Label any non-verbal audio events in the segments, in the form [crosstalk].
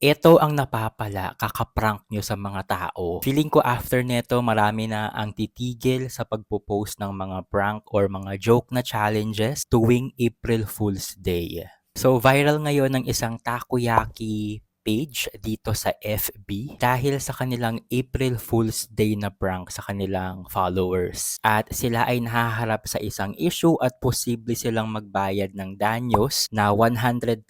Ito ang napapala, kaka-prank nyo sa mga tao. Feeling ko after neto marami na ang titigil sa pagpo-post ng mga prank or mga joke na challenges tuwing April Fool's Day. So viral ngayon ng isang takoyaki page dito sa FB dahil sa kanilang April Fool's Day na prank sa kanilang followers. At sila ay nahaharap sa isang issue at posible silang magbayad ng danyos na 100,000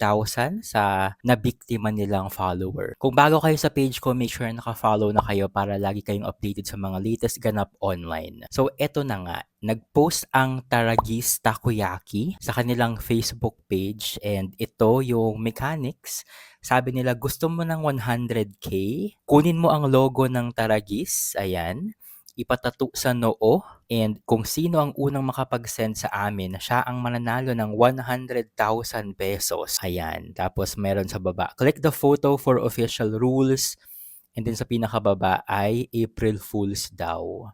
sa nabiktima nilang follower. Kung bago kayo sa page ko, make sure naka-follow na kayo para lagi kayong updated sa mga latest ganap online. So eto na nga, nag-post ang Taragis Takoyaki sa kanilang Facebook page and ito yung mechanics. Sabi nila, gusto mo ng 100k? Kunin mo ang logo ng Taragis, ayan, ipatato sa noo, and kung sino ang unang makapag-send sa amin, siya ang mananalo ng 100,000 pesos. Ayan, tapos meron sa baba, click the photo for official rules, and then sa pinakababa ay April Fools daw.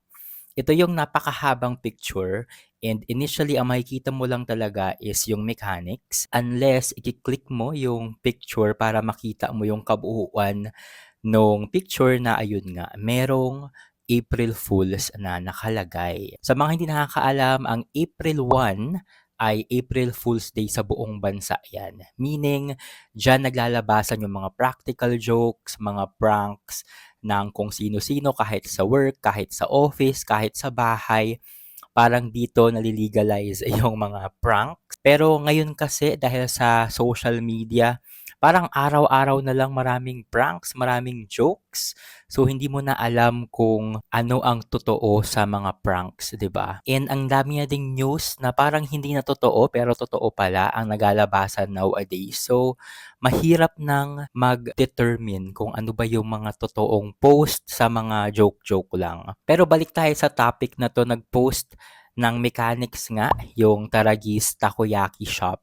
Ito yung napakahabang picture and initially ang makikita mo lang talaga is yung mechanics unless i-click mo yung picture para makita mo yung kabuuan nung picture na ayun nga, merong April Fools na nakalagay. Sa mga hindi nakakaalam, ang April 1 ay April Fool's Day sa buong bansa yan. Meaning, dyan naglalabasan yung mga practical jokes, mga pranks, ng kung sino-sino kahit sa work, kahit sa office, kahit sa bahay. Parang dito nalilegalize [laughs] yung mga pranks. Pero ngayon kasi dahil sa social media, parang araw-araw na lang maraming pranks, maraming jokes. So hindi mo na alam kung ano ang totoo sa mga pranks, 'di ba? And ang dami na ding news na parang hindi na totoo pero totoo pala ang nagalabasan nowadays. So mahirap nang mag-determine kung ano ba yung mga totoong post sa mga joke-joke lang. Pero balik tayo sa topic na to, nag-post ng mechanics nga yung Taragis Takoyaki Shop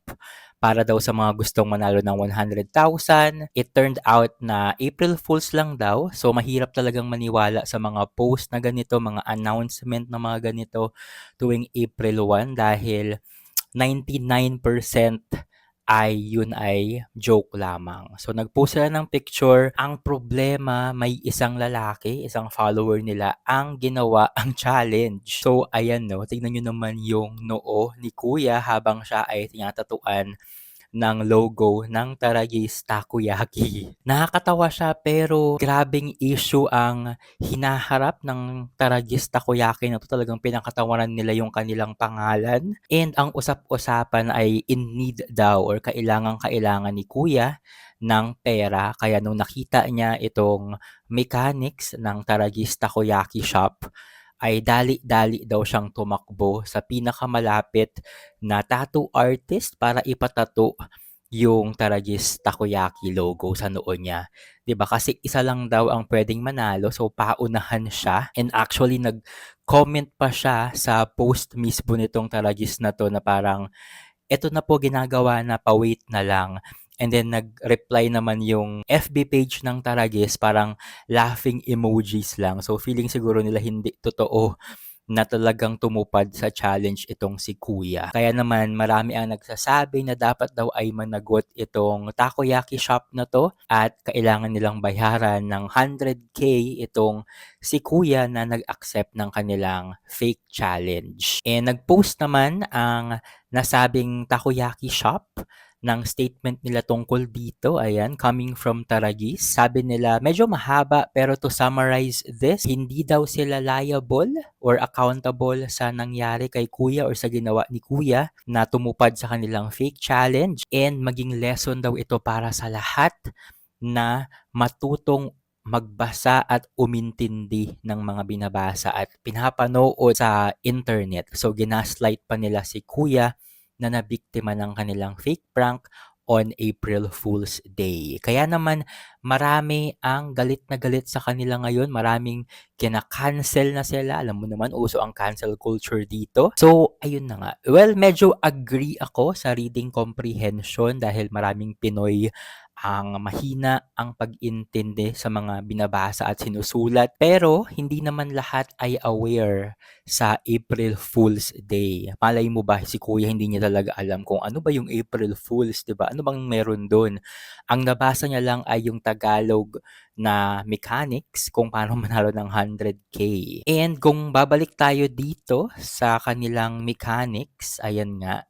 para daw sa mga gustong manalo ng 100,000. It turned out na April Fools lang daw. So mahirap talagang maniwala sa mga post na ganito, mga announcement na mga ganito tuwing April 1 dahil 99% ay yun ay joke lamang. So nagpost sila ng picture. Ang problema, may isang lalaki, isang follower nila, ang ginawa [laughs] ang challenge. So ayan no, tignan nyo naman yung noo ni kuya habang siya ay tinatatuan ng logo ng Taragis Takoyaki. Nakakatawa siya pero grabing issue ang hinaharap ng Taragis Takoyaki na to talagang pinakatawanan nila yung kanilang pangalan. And ang usap-usapan ay in need daw or kailangan-kailangan ni kuya ng pera. Kaya nung nakita niya itong mechanics ng Taragis Takoyaki Shop, ay dali-dali daw siyang tumakbo sa pinakamalapit na tattoo artist para ipatato yung Taragis Takoyaki logo sa noo niya. 'Di ba? Kasi isa lang daw ang pwedeng manalo, so paunahan siya. And actually nag-comment pa siya sa post mismo nitong Taragis na to na parang eto na po ginagawa na pa-wait na lang. And then nag-reply naman yung FB page ng Taragis, parang laughing emojis lang. So feeling siguro nila hindi totoo na talagang tumupad sa challenge itong si Kuya. Kaya naman marami ang nagsasabi na dapat daw ay managot itong takoyaki shop na to at kailangan nilang bayaran ng 100k itong si Kuya na nag-accept ng kanilang fake challenge. And nag-post naman ang nasabing takoyaki shop ng statement nila tungkol dito. Ayan, coming from Taragis. Sabi nila, medyo mahaba pero to summarize this, hindi daw sila liable or accountable sa nangyari kay kuya or sa ginawa ni kuya na tumupad sa kanilang fake challenge and maging lesson daw ito para sa lahat na matutong magbasa at umintindi ng mga binabasa at pinapanood sa internet. So, ginaslight pa nila si kuya na nabiktima ng kanilang fake prank on April Fool's Day. Kaya naman marami ang galit na galit sa kanila ngayon. Maraming kina-cancel na sila. Alam mo naman, uso ang cancel culture dito. So, ayun na nga. Well, medyo agree ako sa reading comprehension dahil maraming Pinoy ang mahina ang pag-intindi sa mga binabasa at sinusulat. Pero hindi naman lahat ay aware sa April Fool's Day. Malay mo ba si Kuya hindi niya talaga alam kung ano ba yung April Fool's, 'di ba? Ano bang meron doon? Ang nabasa niya lang ay yung Tagalog na mechanics kung paano [laughs] manalo ng 100k. And kung babalik tayo dito sa kanilang mechanics, ayan nga,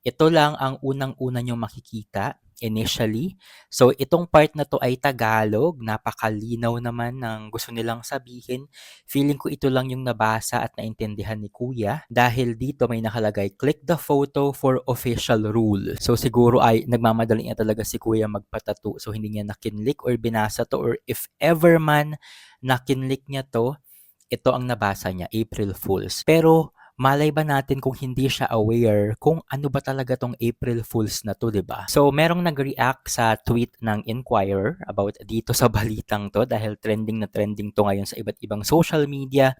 ito lang ang unang-una nyo makikita initially. So, itong part na to ay Tagalog. Napakalinaw naman ng gusto nilang sabihin. Feeling ko ito lang yung nabasa at naintindihan ni Kuya. Dahil dito may nakalagay, click the photo for official rule. So, siguro ay nagmamadali niya talaga si Kuya magpatato. So, hindi niya nakinlik or binasa to. Or if ever man nakinlik niya to, ito ang nabasa niya, April Fools. Pero, malay ba natin kung hindi siya aware kung ano ba talaga tong April Fools na to, 'di ba? So, merong nag-react sa tweet ng Inquirer about dito sa [laughs] balitang to dahil trending na trending to ngayon sa iba't ibang social media.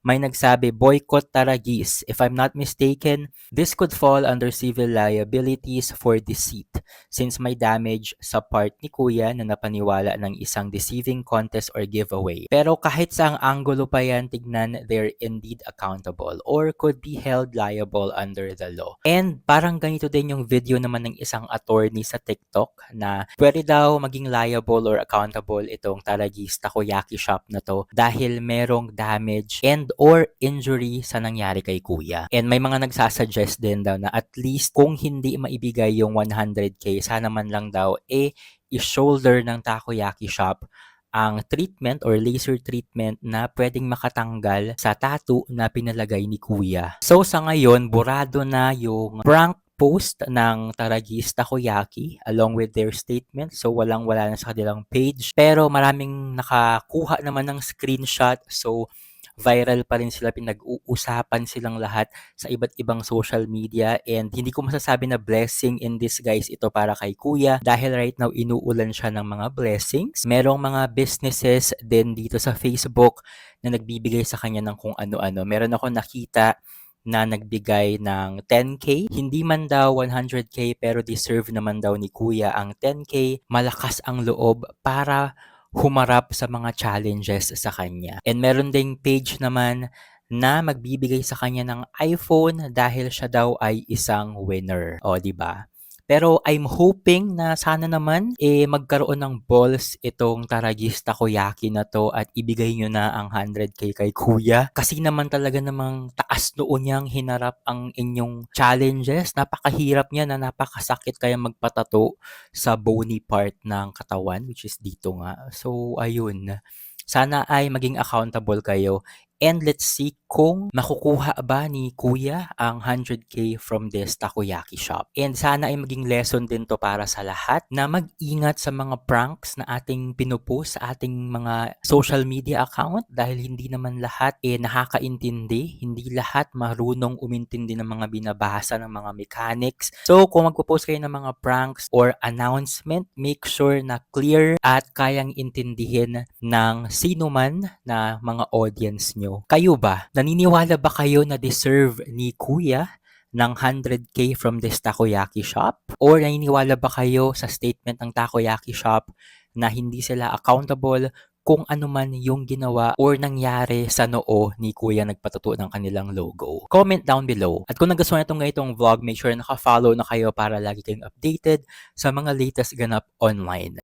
May nagsabi, boycott Taragis. If I'm not mistaken, this could fall under civil liabilities for deceit since may damage sa part ni Kuya na napaniwala ng isang deceiving contest or giveaway. Pero kahit sa ang anggulo pa yan, tignan, they're indeed accountable or could be held liable under the law. And parang ganito din yung video naman ng isang attorney sa TikTok na pwede daw maging liable or accountable itong Taragis Takoyaki shop na to dahil merong damage and or injury sa nangyari kay kuya. And may mga nagsasuggest din daw na at least kung hindi maibigay yung 100k, sana man lang daw eh i-shoulder ng takoyaki shop ang treatment or laser treatment na pwedeng makatanggal sa tattoo na pinalagay ni kuya. So sa ngayon, burado na yung prank post ng Taragis Takoyaki along with their statement. So walang wala na sa kanilang page. Pero maraming nakakuha naman ng screenshot. So viral pa rin sila, pinag-uusapan silang lahat sa iba't ibang social media and hindi ko masasabi na blessing in disguise ito para kay kuya dahil right now inuulan siya ng mga blessings. Merong mga businesses din dito sa Facebook na nagbibigay sa kanya ng kung ano-ano. Meron ako nakita na nagbigay ng 10k. Hindi man daw 100k pero deserve naman daw ni kuya ang 10k. Malakas ang loob para humarap sa mga challenges sa kanya. And meron ding page naman na magbibigay sa kanya ng iPhone dahil siya daw ay isang winner. O, di ba? Pero I'm hoping na sana naman eh magkaroon ng balls itong Taragis Takoyaki na to at ibigay nyo na ang 100k kay kuya. Kasi naman talaga namang taas noon niyang hinarap ang inyong challenges. Napakahirap niya na napakasakit kaya magpatato sa bony part ng katawan which is dito nga. So ayun. Sana ay maging accountable kayo And let's see kung makukuha ba ni Kuya ang 100k from this takoyaki shop. And sana ay maging lesson din to para sa lahat na mag-ingat sa mga pranks na ating pinupost sa ating mga social media account dahil hindi naman lahat eh nakakaintindi, hindi lahat marunong umintindi ng mga binabasa ng mga mechanics. So kung magpo-post kayo ng mga pranks or announcement, make sure na clear at kayang intindihin ng sino man na mga audience nyo Kayo ba? Naniniwala ba kayo na deserve ni Kuya ng 100k from this takoyaki shop? Or naniniwala ba kayo sa statement ng takoyaki shop na hindi sila accountable kung ano man yung ginawa or nangyari sa noo ni Kuya nagpatato ng kanilang logo. Comment down below. At kung nagustuhan itong ganitong vlog, make sure naka-follow na kayo para lagi kayong updated sa mga latest ganap online.